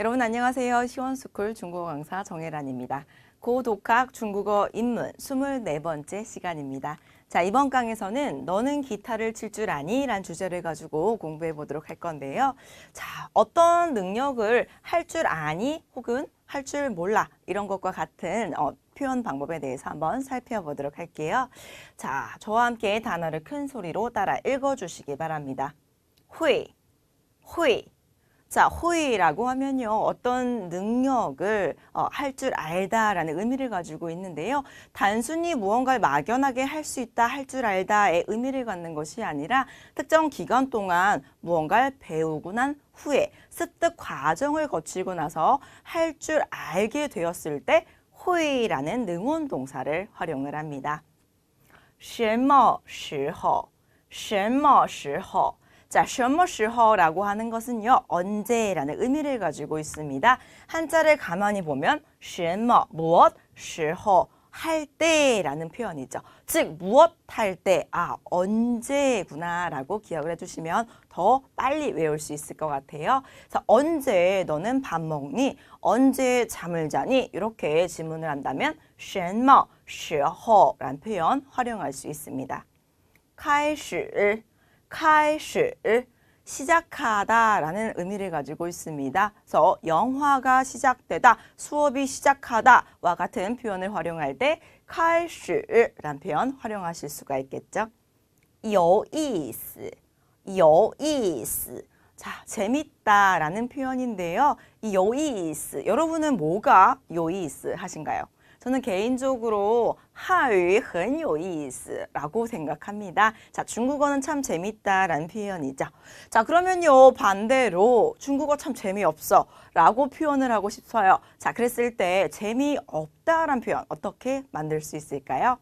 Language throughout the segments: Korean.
여러분 안녕하세요. 시원스쿨 중국어 강사 정혜란입니다. 고독학 중국어 입문 24번째 시간입니다. 자, 이번 강에서는 너는 기타를 칠 줄 아니? 란 주제를 가지고 공부해 보도록 할 건데요. 자, 어떤 능력을 할 줄 아니? 혹은 할 줄 몰라? 이런 것과 같은 어, 표현 방법에 대해서 한번 살펴보도록 할게요. 자, 저와 함께 단어를 큰 소리로 따라 읽어 주시기 바랍니다. 회, 회. 자, 호의라고 하면요. 어떤 능력을 어, 할 줄 알다라는 의미를 가지고 있는데요. 단순히 무언가를 막연하게 할 수 있다, 할 줄 알다의 의미를 갖는 것이 아니라 특정 기간 동안 무언가를 배우고 난 후에 습득 과정을 거치고 나서 할 줄 알게 되었을 때 호의라는 능원 동사를 활용을 합니다. 什么时候?什么时候? 자, 什么时候라고 하는 것은요, 언제라는 의미를 가지고 있습니다. 한자를 가만히 보면, 什么, 무엇, 时候, 할 때라는 표현이죠. 즉, 무엇 할 때, 아, 언제구나 라고 기억을 해주시면 더 빨리 외울 수 있을 것 같아요. 그래서 언제 너는 밥 먹니? 언제 잠을 자니? 이렇게 질문을 한다면, 什么时候라는 표현 활용할 수 있습니다. 开始 카이시 시작하다라는 의미를 가지고 있습니다. 그래서 영화가 시작되다, 수업이 시작하다와 같은 표현을 활용할 때 카이시란 표현 활용하실 수가 있겠죠. 요이스, 요이스. 자, 재밌다라는 표현인데요. 요이스, 여러분은 뭐가 요이스 하신가요? 저는 개인적으로 하위 很有意思라고 생각합니다. 자, 중국어는 참 재밌다라는 표현이죠. 자, 그러면요, 반대로 중국어 참 재미없어 라고 표현을 하고 싶어요. 자, 그랬을 때 재미없다라는 표현 어떻게 만들 수 있을까요?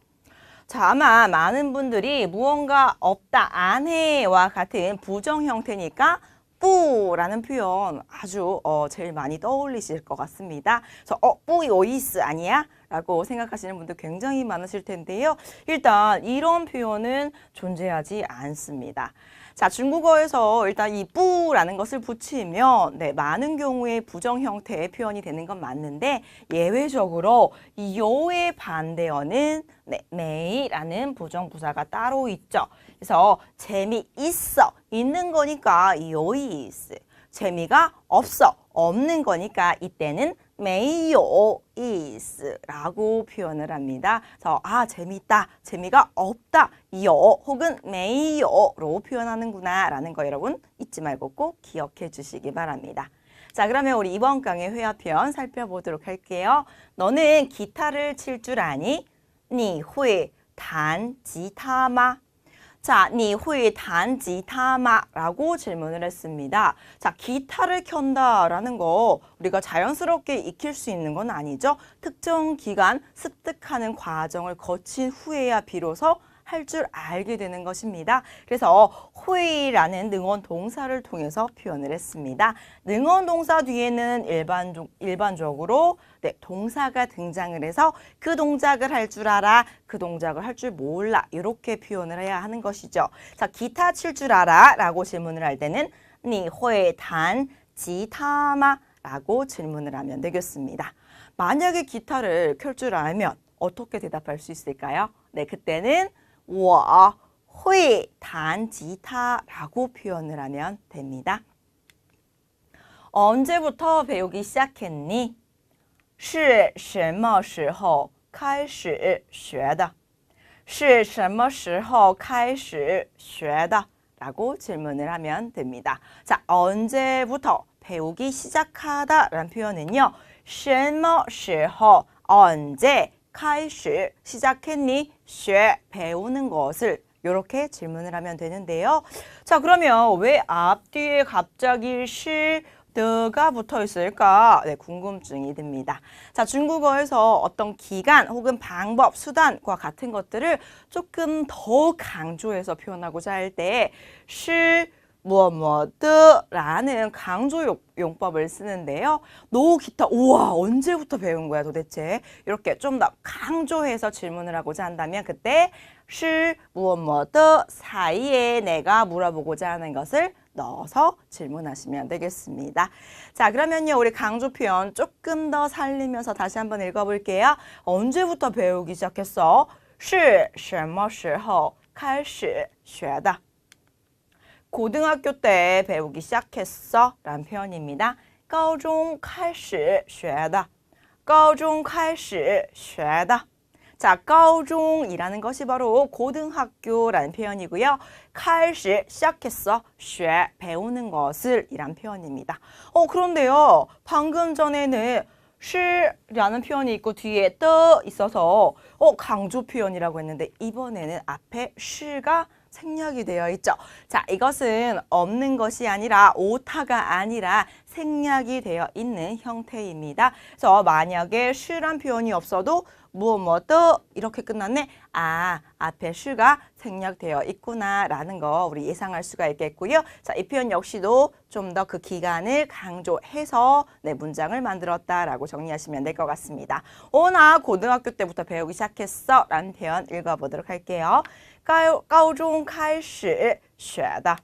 자, 아마 많은 분들이 무언가 없다, 안 해와 같은 부정 형태니까 뿌라는 표현 아주 어, 제일 많이 떠올리실 것 같습니다. 그래서 어, 뿌 요이스 아니야? 라고 생각하시는 분들 굉장히 많으실 텐데요. 일단 이런 표현은 존재하지 않습니다. 자, 중국어에서 일단 이 뿌라는 것을 붙이면 네, 많은 경우에 부정 형태의 표현이 되는 건 맞는데 예외적으로 이 요의 반대어는 네, 메이라는 부정 부사가 따로 있죠. 그래서 재미있어 있는 거니까 요이스. 재미가 없어, 없는 거니까 이때는 메이요이스라고 표현을 합니다. 그래서 아 재미있다, 재미가 없다, 요 혹은 메이요로 표현하는구나 라는 거 여러분 잊지 말고 꼭 기억해 주시기 바랍니다. 자 그러면 우리 이번 강의 회화편 살펴보도록 할게요. 너는 기타를 칠 줄 아니? 니회 단 지타마 자, 你会弹吉他吗? 라고 질문을 했습니다. 자, 기타를 켠다라는 거 우리가 자연스럽게 익힐 수 있는 건 아니죠. 특정 기간 습득하는 과정을 거친 후에야 비로소 할 줄 알게 되는 것입니다. 그래서 호의라는 능원 동사를 통해서 표현을 했습니다. 능원 동사 뒤에는 일반 일반적으로 네, 동사가 등장을 해서 그 동작을 할 줄 알아, 그 동작을 할 줄 몰라 이렇게 표현을 해야 하는 것이죠. 자, 기타 칠 줄 알아 라고 질문을 할 때는 니회단 지타마 라고 질문을 하면 되겠습니다. 만약에 기타를 켤 줄 알면 어떻게 대답할 수 있을까요? 네, 그때는 我会弹吉他라고 표현을 하면 됩니다. 언제부터 배우기 시작했니? 是什么时候开始学的?是什么时候开始学的? 라고 질문을 하면 됩니다. 자, 언제부터 배우기 시작하다 라는 표현은요. 什么时候 언제 开始 시작했니? 学 배우는 것을 이렇게 질문을 하면 되는데요. 자, 그러면 왜 앞뒤에 갑자기 시 드가 붙어 있을까? 네, 궁금증이 듭니다. 자, 중국어에서 어떤 기간 혹은 방법, 수단과 같은 것들을 조금 더 강조해서 표현하고자 할 때, 시, 무엇 무엇라는 강조 용법을 쓰는데요. 노 기타 우와 언제부터 배운 거야 도대체 이렇게 좀 더 강조해서 질문을 하고자 한다면 그때 시 무엇 무엇 사이에 내가 물어보고자 하는 것을 넣어서 질문하시면 되겠습니다. 자, 그러면요. 우리 강조 표현 조금 더 살리면서 다시 한번 읽어볼게요. 언제부터 배우기 시작했어? 是什么时候开始学的? 고등학교 때 배우기 시작했어 라는 표현입니다. 高中开始学的.高中开始学的. 자, 高中이라는 것이 바로 고등학교라는 표현이고요. 开始 시작했어. 学 배우는 것을 이란 표현입니다. 어, 그런데요. 방금 전에는 是라는 표현이 있고 뒤에 떠 있어서 어, 강조 표현이라고 했는데 이번에는 앞에 是가 생략이 되어 있죠. 자, 이것은 없는 것이 아니라 오타가 아니라 생략이 되어 있는 형태입니다. 그래서 만약에 쉬란 표현이 없어도 무엇 뭐또 이렇게 끝났네. 아, 앞에 쉬가 생략되어 있구나라는 거 우리 예상할 수가 있겠고요. 자, 이 표현 역시도 좀 더 그 기간을 강조해서 내 문장을 만들었다라고 정리하시면 될 것 같습니다. 오나 고등학교 때부터 배우기 시작했어 라는 표현 읽어보도록 할게요. 高高中开始学的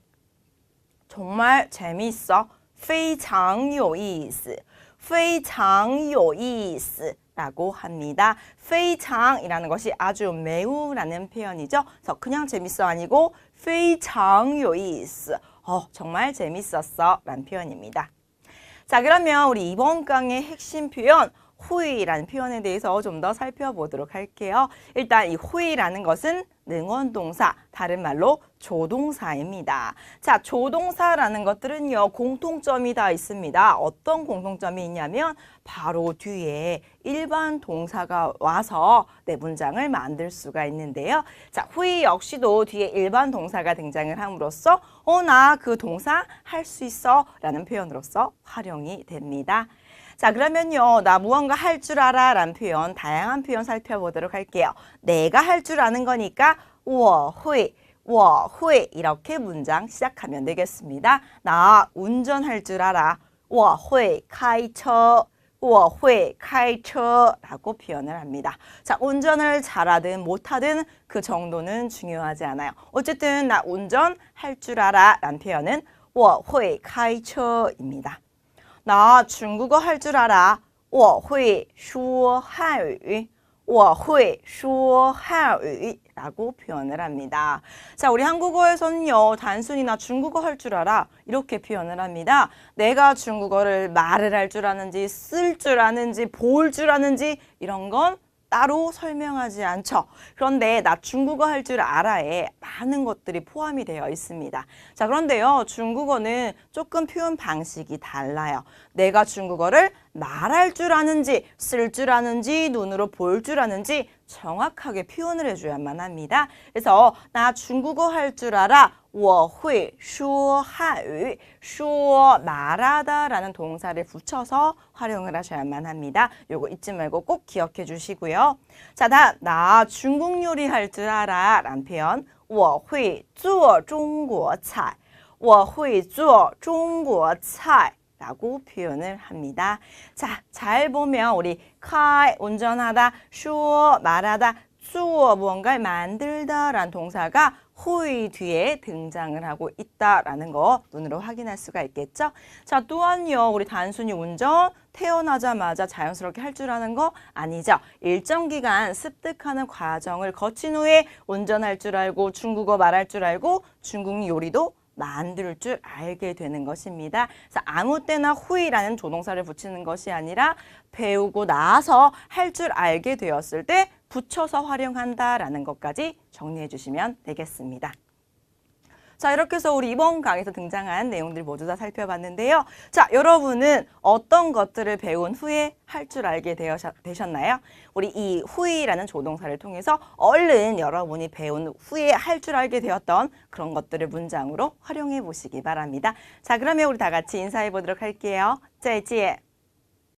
정말 재미있어. 非常有意思.非常有意思 라고 합니다. 非常이라는 것이 아주 매우라는 표현이죠. 그래서 그냥 재밌어 아니고 非常有意思. 어, 정말 재밌었어 라는 표현입니다. 자, 그러면 우리 이번 강의 핵심 표현 후이라는 표현에 대해서 좀 더 살펴보도록 할게요. 일단 이 후이라는 것은 능원동사, 다른 말로 조동사입니다. 자, 조동사라는 것들은요, 공통점이 다 있습니다. 어떤 공통점이 있냐면 바로 뒤에 일반 동사가 와서 내 문장을 만들 수가 있는데요. 자, 후이 역시도 뒤에 일반 동사가 등장을 함으로써 어, 나 그 동사 할 수 있어 라는 표현으로서 활용이 됩니다. 자, 그러면요. 나 무언가 할 줄 알아 라는 표현, 다양한 표현 살펴보도록 할게요. 내가 할 줄 아는 거니까 我会,我会 이렇게 문장 시작하면 되겠습니다. 나 운전할 줄 알아. 我会开车.我会开车 라고 표현을 합니다. 자, 운전을 잘하든 못하든 그 정도는 중요하지 않아요. 어쨌든 나 운전할 줄 알아 라는 표현은 我会开车입니다. 나 중국어 할 줄 알아. 我会说汉语.我会说汉语 라고 표현을 합니다. 자, 우리 한국어에서는요, 단순히 나 중국어 할 줄 알아. 이렇게 표현을 합니다. 내가 중국어를 말을 할 줄 아는지, 쓸 줄 아는지, 볼 줄 아는지, 이런 건 따로 설명하지 않죠. 그런데 나 중국어 할 줄 알아에 많은 것들이 포함이 되어 있습니다. 자, 그런데요. 중국어는 조금 표현 방식이 달라요. 내가 중국어를 말할 줄 아는지, 쓸 줄 아는지, 눈으로 볼 줄 아는지 정확하게 표현을 해줘야만 합니다. 그래서 나 중국어 할 줄 알아. 我会说汉语.说 말하다라는 동사를 붙여서 활용을 하셔야만 합니다. 요거 잊지 말고 꼭 기억해 주시고요. 자, 다, 나 중국 요리 할 줄 알아. 라는 표현. 我会做中国菜.我会做中国菜. 라고 표현을 합니다. 자, 잘 보면 우리 카이 운전하다, 쇼 말하다, 쭈어 무언가를 만들다 라는 동사가 후이 뒤에 등장을 하고 있다라는 거 눈으로 확인할 수가 있겠죠. 자, 또한요. 우리 단순히 운전 태어나자마자 자연스럽게 할 줄 아는 거 아니죠. 일정 기간 습득하는 과정을 거친 후에 운전할 줄 알고 중국어 말할 줄 알고 중국 요리도 만들 줄 알게 되는 것입니다. 그래서 아무 때나 후이라는 조동사를 붙이는 것이 아니라 배우고 나서 할 줄 알게 되었을 때 붙여서 활용한다라는 것까지 정리해 주시면 되겠습니다. 자, 이렇게 해서 우리 이번 강에서 등장한 내용들 모두 다 살펴봤는데요. 자, 여러분은 어떤 것들을 배운 후에 할 줄 알게 되셨나요? 우리 이 후이라는 조동사를 통해서 얼른 여러분이 배운 후에 할 줄 알게 되었던 그런 것들을 문장으로 활용해 보시기 바랍니다. 자, 그러면 우리 다 같이 인사해 보도록 할게요. 再见.